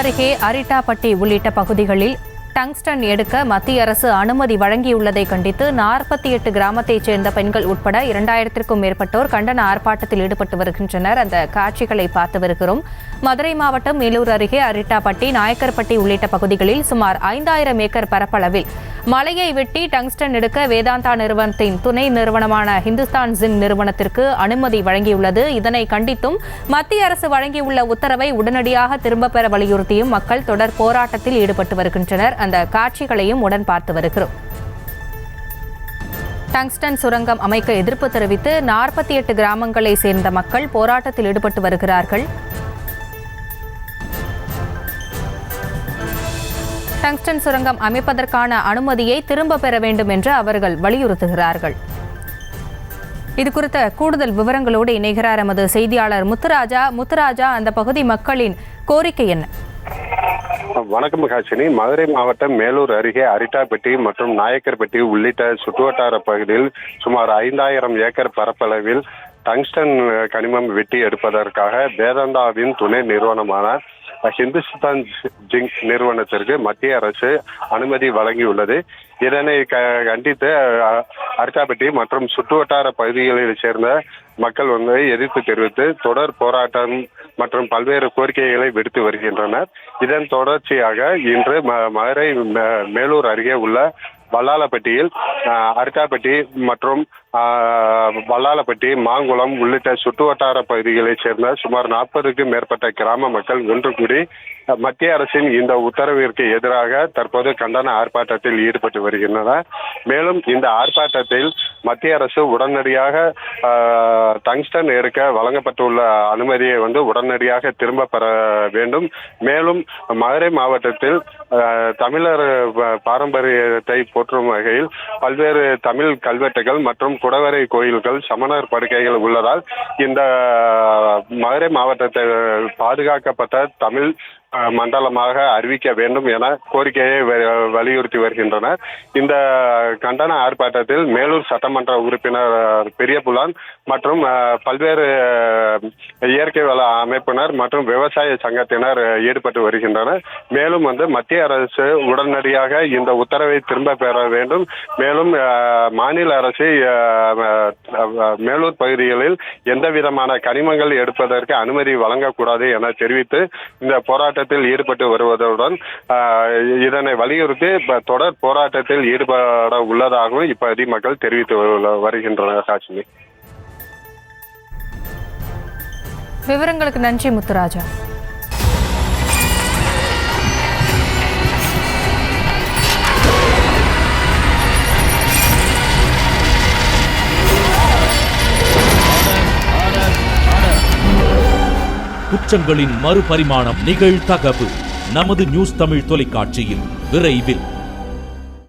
அருகே அரிட்டாப்பட்டி உள்ளிட்ட பகுதிகளில் டங்ஸ்டன் எடுக்க மத்திய அரசு அனுமதி வழங்கியுள்ளதை கண்டித்து நாற்பத்தி எட்டு கிராமத்தைச் சேர்ந்த பெண்கள் உட்பட இரண்டாயிரத்திற்கும் மேற்பட்டோர் கண்டன ஆர்ப்பாட்டத்தில் ஈடுபட்டு வருகின்றனர். அந்த காட்சிகளை பார்த்து வருகிறோம். மதுரை மாவட்டம் மேலூர் அருகே அரிட்டாப்பட்டி நாயக்கர்பட்டி உள்ளிட்ட பகுதிகளில் சுமார் ஐந்தாயிரம் ஏக்கர் பரப்பளவில் மலையை வெட்டி டங்ஸ்டன் எடுக்க வேதாந்தா நிறுவனத்தின் துணை நிறுவனமான ஹிந்துஸ்தான் ஜிம் நிறுவனத்திற்கு அனுமதி வழங்கியுள்ளது. இதனை கண்டித்தும் மத்திய அரசு வழங்கியுள்ள உத்தரவை உடனடியாக திரும்பப் பெற வலியுறுத்தியும் மக்கள் தொடர் போராட்டத்தில் ஈடுபட்டு வருகின்றனர். அந்த காட்சிகளையும் உடன் பார்த்து வருகிறோம். டங்ஸ்டன் சுரங்கம் அமைக்க எதிர்ப்பு தெரிவித்து நாற்பத்தி எட்டு கிராமங்களை சேர்ந்த மக்கள் போராட்டத்தில் ஈடுபட்டு வருகிறார்கள். டங்ஸ்டன் சுரங்கம் அமைப்பதற்கான அனுமதியை திரும்ப பெற வேண்டும் என்று அவர்கள் வலியுறுத்துகிறார்கள். இது குறித்த கூடுதல் விவரங்களோடு இணைகிறார் எமது செய்தியாளர் முத்துராஜா. முத்துராஜா அந்த பகுதி மக்களின் கோரிக்கை என்ன? வணக்கம் காட்சினி மதுரை மாவட்டம் மேலூர் அருகே அரிட்டாப்பட்டி மற்றும் நாயக்கர்பட்டி உள்ளிட்ட சுற்றுவட்டார பகுதியில் சுமார் ஐந்தாயிரம் ஏக்கர் பரப்பளவில் டங்ஸ்டன் கனிமம் வெட்டி எடுப்பதற்காக வேதாந்தாவின் துணை நிறுவனமான ஹிந்துஸ்தான் ஜிங்க் நிறுவனத்திற்கு மத்திய அரசு அனுமதி வழங்கியுள்ளது. இதனை க கண்டித்து அ- அரிட்டாப்பட்டி மற்றும் சுற்றுவட்டார பகுதிகளில் சேர்ந்த மக்கள் வந்து எதிர்ப்பு தெரிவித்து தொடர் போராட்டம் மற்றும் பல்வேறு கோரிக்கைகளை விடுத்து வருகின்றனர். இதன் தொடர்ச்சியாக இன்று ம- மதுரை மே- மேலூர் அருகே உள்ள வல்லாலப்பட்டியில் அரிட்டாப்பட்டி மற்றும் வல்லாலப்பட்டி மாங்குளம் உள்ளிட்ட சுற்றுவட்டார பகுதிகளைச் சேர்ந்த சுமார் நாற்பதுக்கும் மேற்பட்ட கிராம மக்கள் ஒன்று கூடி மத்திய அரசின் இந்த உத்தரவிற்கு எதிராக தற்போது கண்டன ஆர்ப்பாட்டத்தில் ஈடுபட்டு வருகின்றனர். மேலும் இந்த ஆர்ப்பாட்டத்தில் மத்திய அரசு உடனடியாக டங்ஸ்டன் எடுக்க வழங்கப்பட்டுள்ள அனுமதியை வந்து உடனடியாக திரும்ப பெற வேண்டும். மேலும் மதுரை மாவட்டத்தில் தமிழர் பாரம்பரியத்தை போற்றும் வகையில் பல்வேறு தமிழ் கல்வெட்டுகள் மற்றும் குடவரை கோயில்கள் சமணர் படுக்கைகள் உள்ளதால் இந்த மதுரை மாவட்டத்தை பாதுகாக்கப்பட்ட தமிழ் மண்டலமாக அறிவிக்க வேண்டும் என கோரிக்கையை வலியுறுத்தி வருகின்றனர். இந்த கண்டன ஆர்ப்பாட்டத்தில் மேலூர் சட்டமன்ற உறுப்பினர் பெரியபுலான் மற்றும் பல்வேறு இயற்கை வள அமைப்பினர் மற்றும் விவசாய சங்கத்தினர் ஈடுபட்டு வருகின்றனர். மேலும் வந்து மத்திய அரசு உடனடியாக இந்த உத்தரவை திரும்ப பெற வேண்டும். மேலும் மாநில அரசு மேலூர் பகுதிகளில் எந்த விதமான கனிமங்கள் எடுப்பதற்கு அனுமதி வழங்கக்கூடாது என தெரிவித்து இந்த போராட்டத்தில் ஈடுபட்டு வருவதுடன் இதனை வலியுறுத்தி தொடர் போராட்டத்தில் ஈடுபட உள்ளதாகவும் இப்பகுதி மக்கள் தெரிவித்து வருகின்றனர் காஷ்மீர். விவரங்களுக்கு நன்றி முத்துராஜா. குற்றங்களின் மறுபரிமாணம் நிகழ்தகவு. நமது நியூஸ் தமிழ் தொலைக்காட்சியில் விரைவில்.